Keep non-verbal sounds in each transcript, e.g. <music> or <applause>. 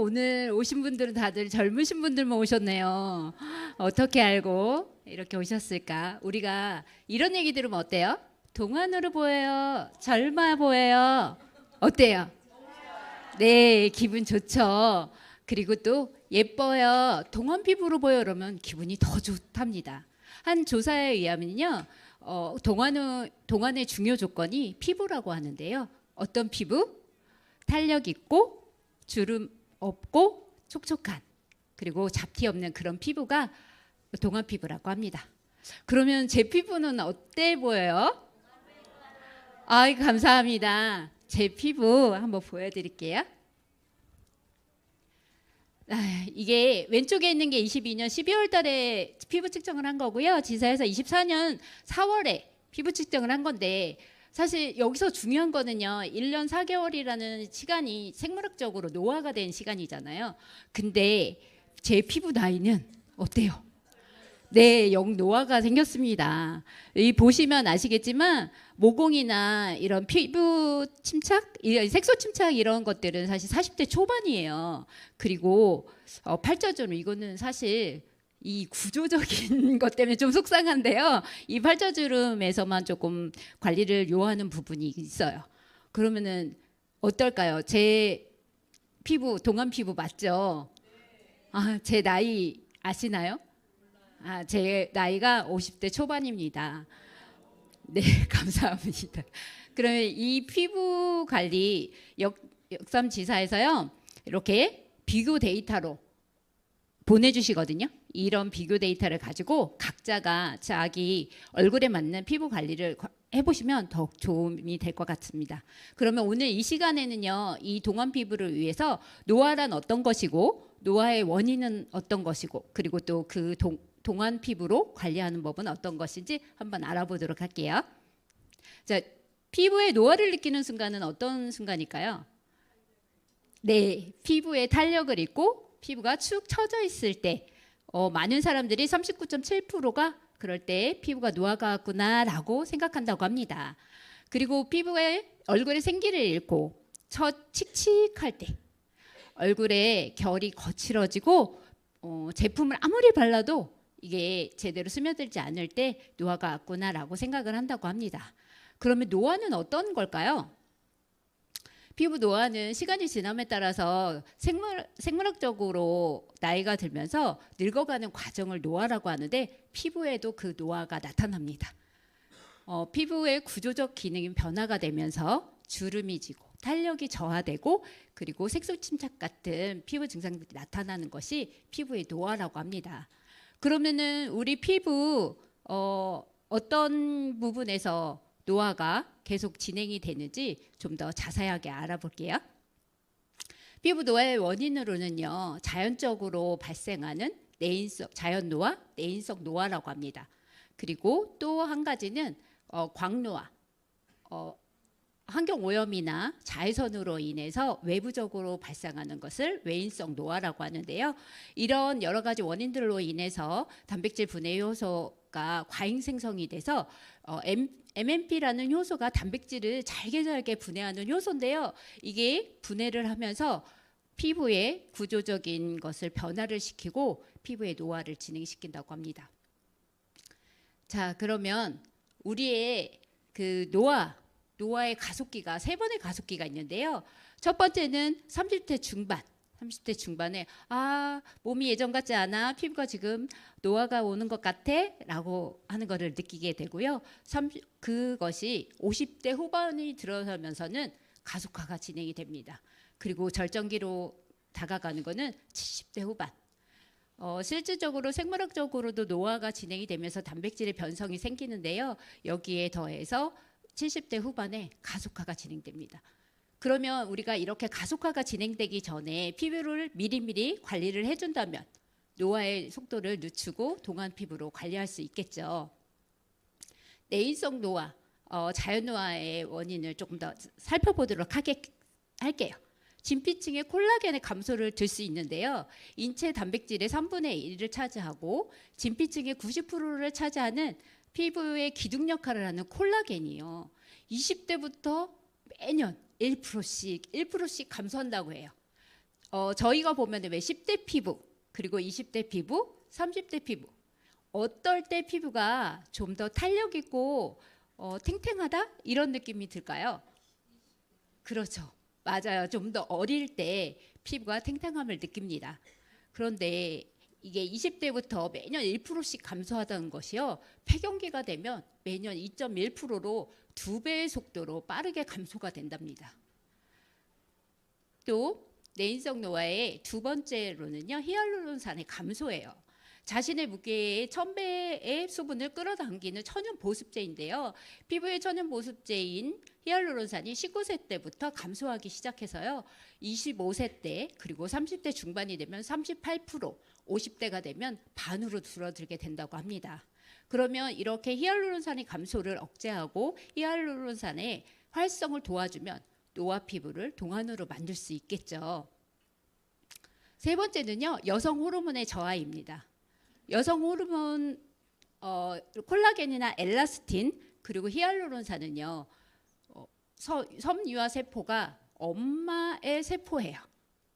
오늘 오신 분들은 다들 젊으신 분들만 오셨네요. 어떻게 알고 이렇게 오셨을까? 우리가 이런 얘기 들으면 어때요? 동안으로 보여요. 젊어 보여요. 어때요? 네, 기분 좋죠. 그리고 또 예뻐요. 동안 피부로 보여 그러면 기분이 더 좋답니다. 한 조사에 의하면요. 어, 동안의 동안의 중요 조건이 피부라고 하는데요. 어떤 피부? 탄력 있고 주름 없고 촉촉한 그리고 잡티 없는 그런 피부가 동안 피부라고 합니다. 그러면 제 피부는 어때 보여요? 아이 감사합니다. 제 피부 한번 보여드릴게요. 아, 이게 왼쪽에 있는 게 22년 12월 달에 피부 측정을 한 거고요. 지사에서 24년 4월에 피부 측정을 한 건데 사실 여기서 중요한 거는요. 1년 4개월이라는 시간이 생물학적으로 노화가 된 시간이잖아요. 근데 제 피부 나이는 어때요? 네, 영 노화가 생겼습니다. 이 보시면 아시겠지만 모공이나 이런 피부 침착, 이 색소 침착 이런 것들은 사실 40대 초반이에요. 그리고 어, 팔자주름 이거는 사실 이 구조적인 <laughs> 것 때문에 좀 속상한데요. 이 팔자주름에서만 조금 관리를 요하는 부분이 있어요. 그러면은 어떨까요? 제 피부 동안 피부 맞죠? 아, 제 나이 아시나요? 아, 제 나이가 50대 초반입니다. 네, <laughs> 감사합니다. 그러면 이 피부 관리 역, 역삼지사에서요 이렇게 비교 데이터로 보내주시거든요. 이런 비교 데이터를 가지고 각자가 자기 얼굴에 맞는 피부 관리를 과- 해보시면 더욱 도움이 될 것 같습니다. 그러면 오늘 이 시간에는요, 이 동안 피부를 위해서 노화란 어떤 것이고, 노화의 원인은 어떤 것이고, 그리고 또그 동안 피부로 관리하는 법은 어떤 것인지 한번 알아보도록 할게요. 자, 피부에 노화를 느끼는 순간은 어떤 순간일까요? 네, 피부에 탄력을 입고 피부가 축 처져 있을 때 어, 많은 사람들이 39.7%가 그럴 때 피부가 노화가 왔구나라고 생각한다고 합니다. 그리고 피부에 얼굴에 생기를 잃고 첫 칙칙할 때 얼굴에 결이 거칠어지고 어, 제품을 아무리 발라도 이게 제대로 스며들지 않을 때 노화가 왔구나라고 생각을 한다고 합니다. 그러면 노화는 어떤 걸까요? 피부 노화는 시간이 지남에 따라서 생물, 생물학적으로 나이가 들면서 늙어가는 과정을 노화라고 하는데 피부에도 그 노화가 나타납니다. 어, 피부의 구조적 기능이 변화가 되면서 주름이 지고 탄력이 저하되고 그리고 색소 침착 같은 피부 증상들이 나타나는 것이 피부의 노화라고 합니다. 그러면은 우리 피부 어, 어떤 부분에서 노화가 계속 진행이 되는지 좀 더 자세하게 알아볼게요. 피부 노화의 원인으로는요 자연적으로 발생하는 내인성 자연 노화, 내인성 노화라고 합니다. 그리고 또 한 가지는 어, 광노화, 어, 환경 오염이나 자외선으로 인해서 외부적으로 발생하는 것을 외인성 노화라고 하는데요. 이런 여러 가지 원인들로 인해서 단백질 분해 효소 가 과잉 생성이 돼서 어, M, MMP라는 효소가 단백질을 잘게 잘게 분해하는 효소인데요. 이게 분해를 하면서 피부의 구조적인 것을 변화를 시키고 피부의 노화를 진행시킨다고 합니다. 자, 그러면 우리의 그 노화, 노화의 가속기가 세 번의 가속기가 있는데요. 첫 번째는 30대 중반. 30대 중반에 아 몸이 예전 같지 않아 피부가 지금 노화가 오는 것 같아 라고 하는 것을 느끼게 되고요. 30, 그것이 50대 후반이 들어서면서는 가속화가 진행이 됩니다. 그리고 절정기로 다가가는 것은 70대 후반. 어, 실질적으로 생물학적으로도 노화가 진행이 되면서 단백질의 변성이 생기는데요. 여기에 더해서 70대 후반에 가속화가 진행됩니다. 그러면 우리가 이렇게 가속화가 진행되기 전에 피부를 미리미리 관리를 해준다면 노화의 속도를 늦추고 동안 피부로 관리할 수 있겠죠. 내인성 노화, 어, 자연 노화의 원인을 조금 더 살펴보도록 하게, 할게요. 진피층의 콜라겐의 감소를 들 수 있는데요. 인체 단백질의 3분의 1을 차지하고 진피층의 90%를 차지하는 피부의 기둥 역할을 하는 콜라겐이요. 20대부터 매년 1%씩 1%씩 감소한다고 해요. 어, 저희가 보면 왜 10대 피부 그리고 20대 피부, 30대 피부 어떨 때 피부가 좀 더 탄력 있고 어, 탱탱하다 이런 느낌이 들까요? 그렇죠. 맞아요. 좀 더 어릴 때 피부가 탱탱함을 느낍니다. 그런데 이게 20대부터 매년 1%씩 감소하다는 것이요. 폐경기가 되면 매년 2.1%로 두 배의 속도로 빠르게 감소가 된답니다. 또 내인성 노화의 두 번째로는요. 히알루론산의 감소예요. 자신의 무게의 천배의 수분을 끌어당기는 천연 보습제인데요. 피부의 천연 보습제인 히알루론산이 19세 때부터 감소하기 시작해서요. 25세 때 그리고 30대 중반이 되면 38%, 50대가 되면 반으로 줄어들게 된다고 합니다. 그러면 이렇게 히알루론산의 감소를 억제하고 히알루론산의 활성을 도와주면 노화 피부를 동안으로 만들 수 있겠죠. 세 번째는요, 여성 호르몬의 저하입니다. 여성 호르몬 어, 콜라겐이나 엘라스틴 그리고 히알루론산은요 어, 서, 섬유화 세포가 엄마의 세포예요.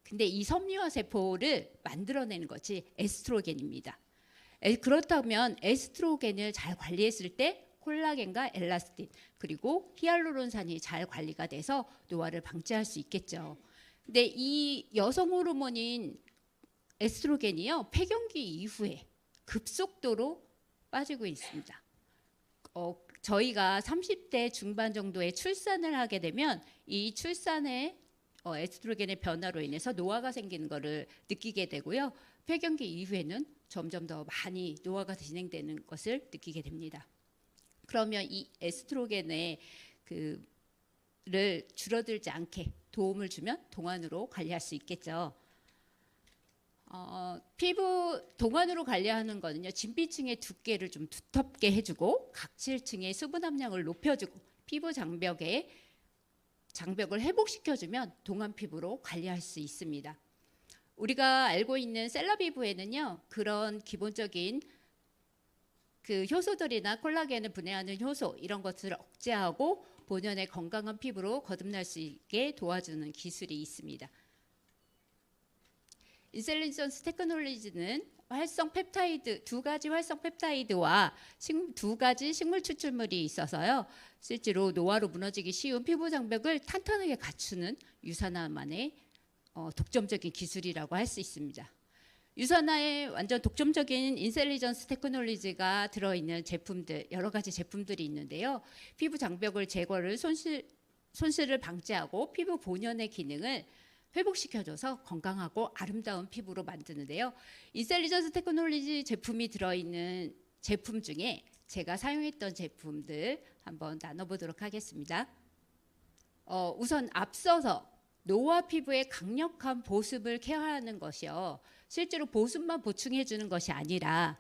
근데 이 섬유화 세포를 만들어내는 것이 에스트로겐입니다. 에, 그렇다면 에스트로겐을 잘 관리했을 때 콜라겐과 엘라스틴 그리고 히알루론산이 잘 관리가 돼서 노화를 방지할 수 있겠죠. 근데 이 여성 호르몬인 에스트로겐이요 폐경기 이후에 급속도로 빠지고 있습니다. 어, 저희가 30대 중반 정도에 출산을 하게 되면 이 출산의 어, 에스트로겐의 변화로 인해서 노화가 생기는 것을 느끼게 되고요. 폐경기 이후에는 점점 더 많이 노화가 진행되는 것을 느끼게 됩니다. 그러면 이 에스트로겐의 그를 줄어들지 않게 도움을 주면 동안으로 관리할 수 있겠죠. 어, 피부 동안으로 관리하는 거는요 진피층의 두께를 좀 두텁게 해주고 각질층의 수분 함량을 높여주고 피부 장벽에 장벽을 회복시켜주면 동안 피부로 관리할 수 있습니다. 우리가 알고 있는 셀러 피부에는요 그런 기본적인 그 효소들이나 콜라겐을 분해하는 효소 이런 것들을 억제하고 본연의 건강한 피부로 거듭날 수 있게 도와주는 기술이 있습니다. 인셀리전스 테크놀로지는 활성 펩타이드 두 가지 활성 펩타이드와 식, 두 가지 식물 추출물이 있어서요. 실제로 노화로 무너지기 쉬운 피부 장벽을 탄탄하게 갖추는 유산화만의 어, 독점적인 기술이라고 할 수 있습니다. 유산화에 완전 독점적인 인셀리전스 테크놀로지가 들어있는 제품들 여러 가지 제품들이 있는데요. 피부 장벽을 제거를 손실 손실을 방지하고 피부 본연의 기능을 회복시켜줘서 건강하고 아름다운 피부로 만드는데요. 인셀리전스 테크놀로지 제품이 들어있는 제품 중에 제가 사용했던 제품들 한번 나눠보도록 하겠습니다. 어, 우선 앞서서 노화 피부의 강력한 보습을 케어하는 것이요. 실제로 보습만 보충해 주는 것이 아니라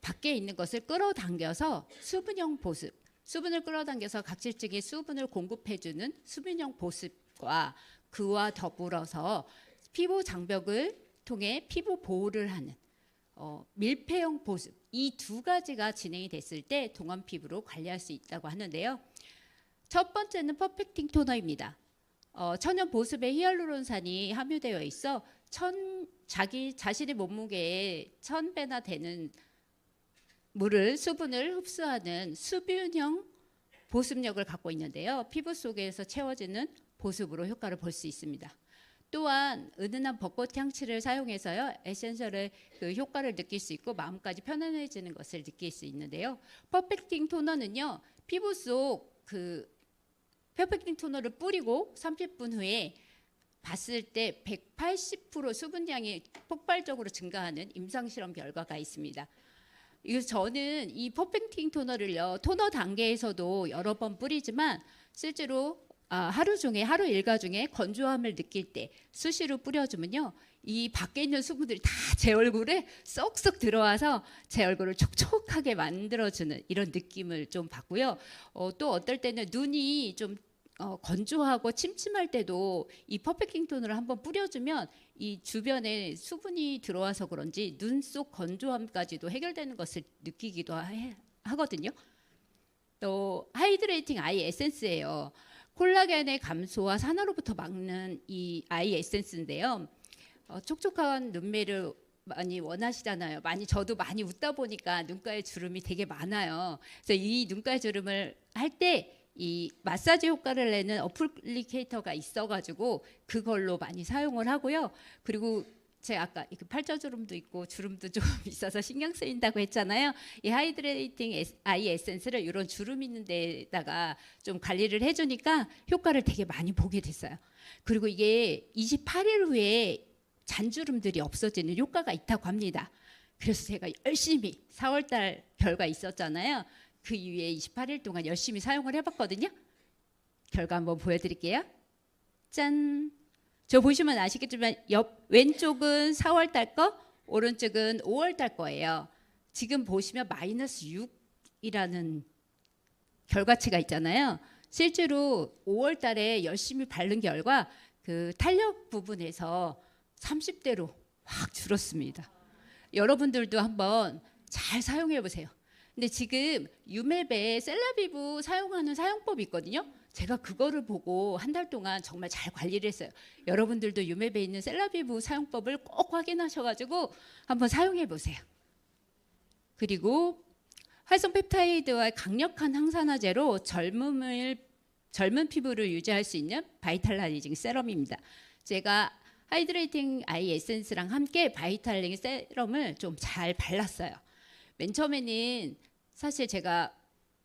밖에 있는 것을 끌어당겨서 수분형 보습, 수분을 끌어당겨서 각질층에 수분을 공급해 주는 수분형 보습과 그와 더불어서 피부 장벽을 통해 피부 보호를 하는 어, 밀폐형 보습 이 두 가지가 진행이 됐을 때 동안 피부로 관리할 수 있다고 하는데요. 첫 번째는 퍼펙팅 토너입니다. 어, 천연 보습에 히알루론산이 함유되어 있어 천 자기 자신의 몸무게의 천 배나 되는 물을 수분을 흡수하는 수분형 보습력을 갖고 있는데요. 피부 속에서 채워지는 보습으로 효과를 볼 수 있습니다. 또한 은은한 벚꽃 향취를 사용해서요 에센셜의 그 효과를 느낄 수 있고 마음까지 편안해지는 것을 느낄 수 있는데요. 퍼펙팅 토너는요 피부 속 그 퍼펙팅 토너를 뿌리고 30분 후에 봤을 때 180% 수분량이 폭발적으로 증가하는 임상 실험 결과가 있습니다. 이래서 저는 이 퍼펙팅 토너를요 토너 단계에서도 여러 번 뿌리지만 실제로 아, 하루 중에 하루 일과 중에 건조함을 느낄 때 수시로 뿌려주면요 이 밖에 있는 수분들이 다 제 얼굴에 쏙쏙 들어와서 제 얼굴을 촉촉하게 만들어주는 이런 느낌을 좀 받고요 어, 또 어떨 때는 눈이 좀 어, 건조하고 침침할 때도 이 퍼펙팅 톤을 한번 뿌려주면 이 주변에 수분이 들어와서 그런지 눈 속 건조함까지도 해결되는 것을 느끼기도 하, 하거든요. 또 하이드레이팅 아이 에센스예요. 콜라겐의 감소와 산화로부터 막는 이 아이 에센스인데요. 어, 촉촉한 눈매를 많이 원하시잖아요. 많이 저도 많이 웃다 보니까 눈가에 주름이 되게 많아요. 그래서 이 눈가에 주름을 할 때 이 마사지 효과를 내는 어플리케이터가 있어가지고 그걸로 많이 사용을 하고요. 그리고 제가 아까 그 팔자주름도 있고 주름도 좀 <laughs> 있어서 신경 쓰인다고 했잖아요. 이 하이드레이팅 아이 에센스를 이런 주름 있는 데다가 좀 관리를 해주니까 효과를 되게 많이 보게 됐어요. 그리고 이게 28일 후에 잔주름들이 없어지는 효과가 있다고 합니다. 그래서 제가 열심히 4월달 결과 있었잖아요. 그 이후에 28일 동안 열심히 사용을 해봤거든요. 결과 한번 보여드릴게요. 짠. 저 보시면 아시겠지만 옆 왼쪽은 4월 달 거, 오른쪽은 5월 달 거예요. 지금 보시면 마이너스 6이라는 결과치가 있잖아요. 실제로 5월 달에 열심히 바른 결과 그 탄력 부분에서 30대로 확 줄었습니다. 여러분들도 한번 잘 사용해 보세요. 근데 지금 유맵에 셀라비브 사용하는 사용법이 있거든요. 제가 그거를 보고 한 달 동안 정말 잘 관리를 했어요. 여러분들도 유맵에 있는 셀라비브 사용법을 꼭 확인하셔가지고 한번 사용해 보세요. 그리고 활성 펩타이드와 강력한 항산화제로 젊음을 젊은 피부를 유지할 수 있는 바이탈라이징 세럼입니다. 제가 하이드레이팅 아이 에센스랑 함께 바이탈링 세럼을 좀 잘 발랐어요. 맨 처음에는 사실 제가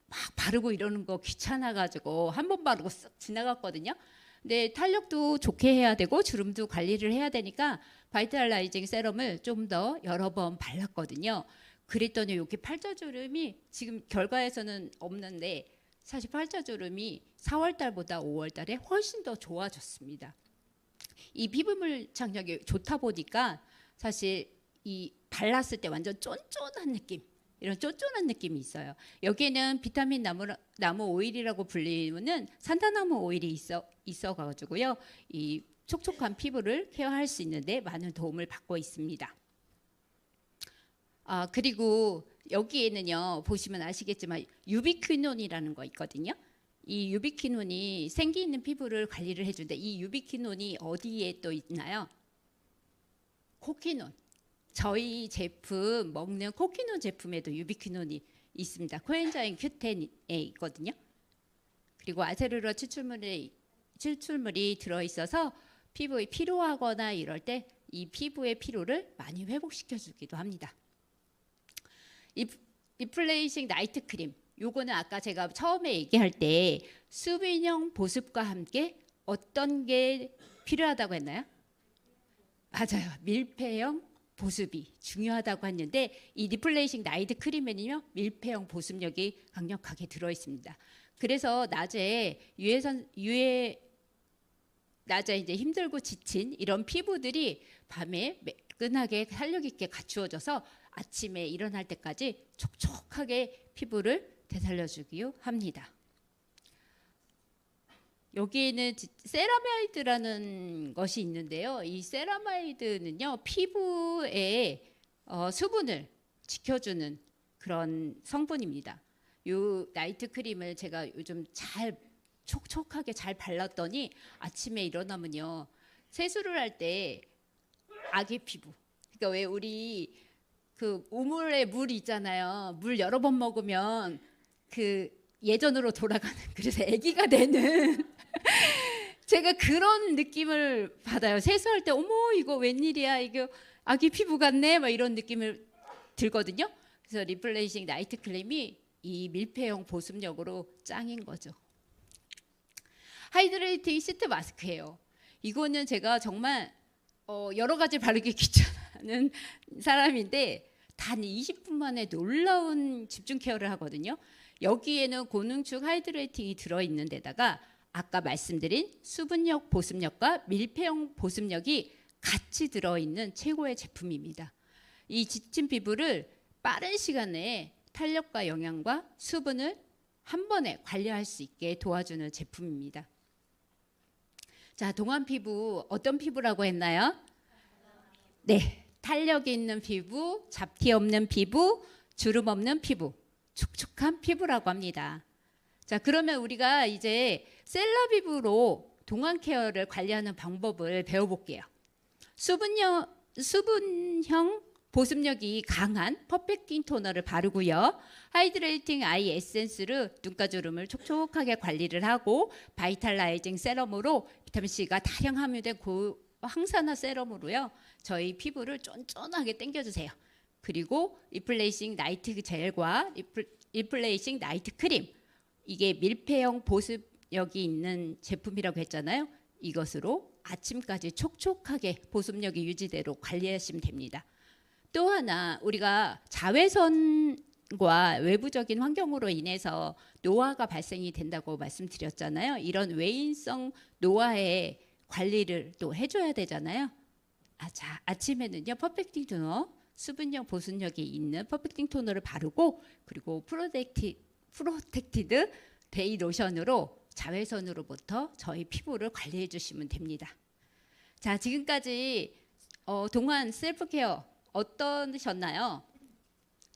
막 바르고 이러는 거 귀찮아가지고 한 번 바르고 쓱 지나갔거든요. 근데 탄력도 좋게 해야 되고 주름도 관리를 해야 되니까 바이탈라이징 세럼을 좀 더 여러 번 발랐거든요. 그랬더니 이렇게 팔자주름이 지금 결과에서는 없는데 사실 팔자주름이 4월 달보다 5월 달에 훨씬 더 좋아졌습니다. 이 피부물 장력이 좋다 보니까 사실 이 발랐을 때 완전 쫀쫀한 느낌 이런 쫀쫀한 느낌이 있어요. 여기에는 비타민 나무 나무 오일이라고 불리는 산다나무 오일이 있어 있어 가지고요. 이 촉촉한 피부를 케어할 수 있는데 많은 도움을 받고 있습니다. 아 그리고 여기에는요 보시면 아시겠지만 유비퀴논이라는 거 있거든요. 이 유비퀴논이 생기 있는 피부를 관리를 해준다. 이 유비퀴논이 어디에 또 있나요? 코퀴논. 저희 제품 먹는 코퀴논 제품에도 유비퀴논이 있습니다. 코엔자임 큐텐에 있거든요. 그리고 아세르러 추출물이 추출물이 들어 있어서 피부에 피로하거나 이럴 때 이 피부의 피로를 많이 회복시켜 주기도 합니다. 이 리플레이싱 나이트 크림 요거는 아까 제가 처음에 얘기할 때 수분형 보습과 함께 어떤 게 필요하다고 했나요? 맞아요. 밀폐형 보습이 중요하다고 했는데 이 리플레이싱 나이트 크림에는요 밀폐형 보습력이 강력하게 들어 있습니다. 그래서 낮에 유해선 유해 낮에 이제 힘들고 지친 이런 피부들이 밤에 매끈하게 탄력 있게 갖추어져서 아침에 일어날 때까지 촉촉하게 피부를 되살려주기도 합니다. 여기에는 지- 세라마이드라는 것이 있는데요. 이 세라마이드는요 피부의 어, 수분을 지켜주는 그런 성분입니다. 요 나이트 크림을 제가 요즘 잘 촉촉하게 잘 발랐더니 아침에 일어나면요 세수를 할 때 아기 피부. 그러니까 왜 우리 그 우물에 물 있잖아요. 물 여러 번 먹으면 그 예전으로 돌아가는 <laughs> 그래서 아기가 되는 <laughs> 제가 그런 느낌을 받아요. 세수할 때 어머 이거 웬일이야 이거 아기 피부 같네 막 이런 느낌을 들거든요. 그래서 리플레이싱 나이트 크림이 이 밀폐형 보습력으로 짱인 거죠. 하이드레이팅 시트 마스크예요. 이거는 제가 정말 어, 여러 가지 바르기 <laughs> 귀찮은 사람인데 단 20분 만에 놀라운 집중 케어를 하거든요. 여기에는 고능축 하이드레이팅이 들어 있는 데다가 아까 말씀드린 수분력 보습력과 밀폐형 보습력이 같이 들어 있는 최고의 제품입니다. 이 지친 피부를 빠른 시간에 탄력과 영양과 수분을 한 번에 관리할 수 있게 도와주는 제품입니다. 자, 동안 피부 어떤 피부라고 했나요? 네, 탄력 있는 피부, 잡티 없는 피부, 주름 없는 피부, 촉촉한 피부라고 합니다. 자, 그러면 우리가 이제 셀라비브로 동안 케어를 관리하는 방법을 배워볼게요. 수분형 수분형 보습력이 강한 퍼펙팅 토너를 바르고요. 하이드레이팅 아이 에센스로 눈가주름을 촉촉하게 관리를 하고 바이탈라이징 세럼으로 비타민 C가 다량 함유된 고 항산화 세럼으로요. 저희 피부를 쫀쫀하게 당겨주세요. 그리고 리플레이싱 나이트 젤과 리플, 리플 레이싱 나이트 크림 이게 밀폐형 보습력이 있는 제품이라고 했잖아요. 이것으로 아침까지 촉촉하게 보습력이 유지대로 관리하시면 됩니다. 또 하나 우리가 자외선과 외부적인 환경으로 인해서 노화가 발생이 된다고 말씀드렸잖아요. 이런 외인성 노화의 관리를 또 해줘야 되잖아요. 아, 자, 아침에는요 퍼펙팅 토너 수분력 보습력이 있는 퍼펙팅 토너를 바르고 그리고 프로텍티 프로텍티드 데이 로션으로 자외선으로부터 저희 피부를 관리해 주시면 됩니다. 자, 지금까지 어, 동안 셀프 케어 어떠셨나요?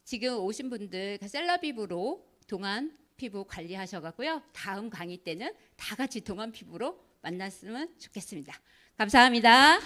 지금 오신 분들 셀라비브로 동안 피부 관리하셔가고요. 다음 강의 때는 다 같이 동안 피부로 만났으면 좋겠습니다. 감사합니다.